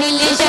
delicious.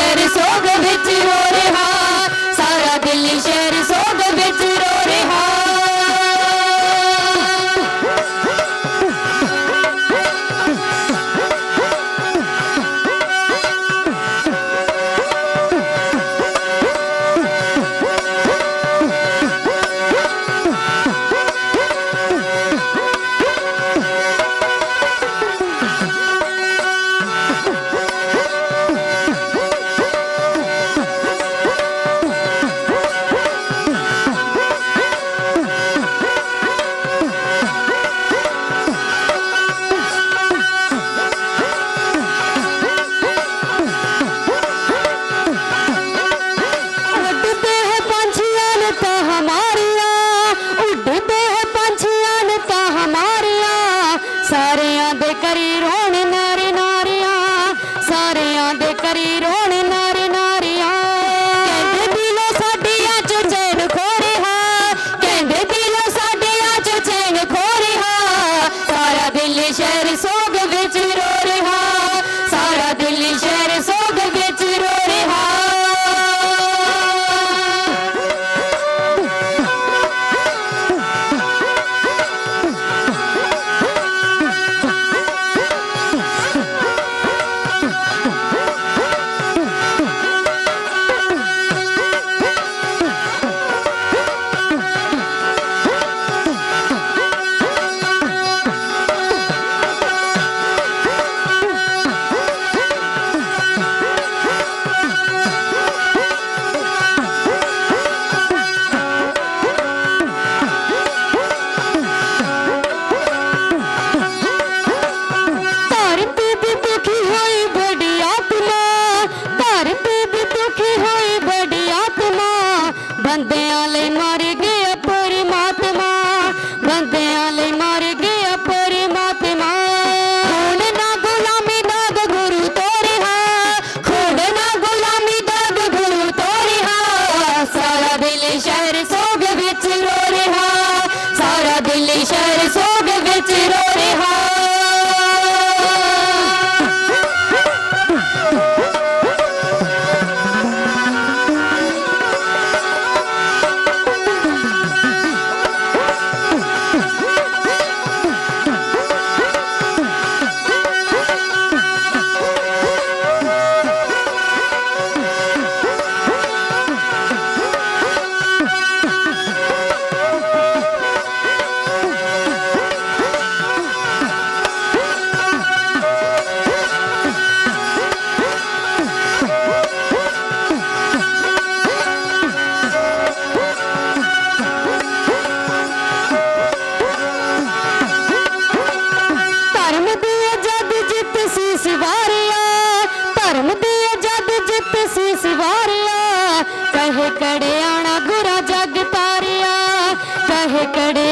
ਸਾਰਿਆਂ ਦੇ ਕਰੀ ਰੋਣ ਨਾਰੇ ਨਾਰੀਆਂ, ਸਾਰਿਆਂ ਦੇ ਕਰੀ ਰੋਣ ਨਾਰੇ ਨਾਰੀਆਂ। ਕਹਿੰਦੇ ਦਿਲੋਂ ਸਾਡੀਆਂ ਚ ਚੈਨ ਖੋ ਰਿਹਾ ਕਹਿੰਦੇ ਦਿਲੋਂ ਸਾਡੀਆਂ ਚ ਚੈਨ ਖੋ ਰਿਹਾ ਸਾਰਾ ਦਿਲ ਸ਼ਹਿਰ ਤੇ ਸੀਸ ਵਾਰਿਆ ਕਹੇ ਕੜਿਆਣਾ ਗੁਰਾ ਜਗ ਤਾਰਿਆ ਕਹੇ ਕੜੇ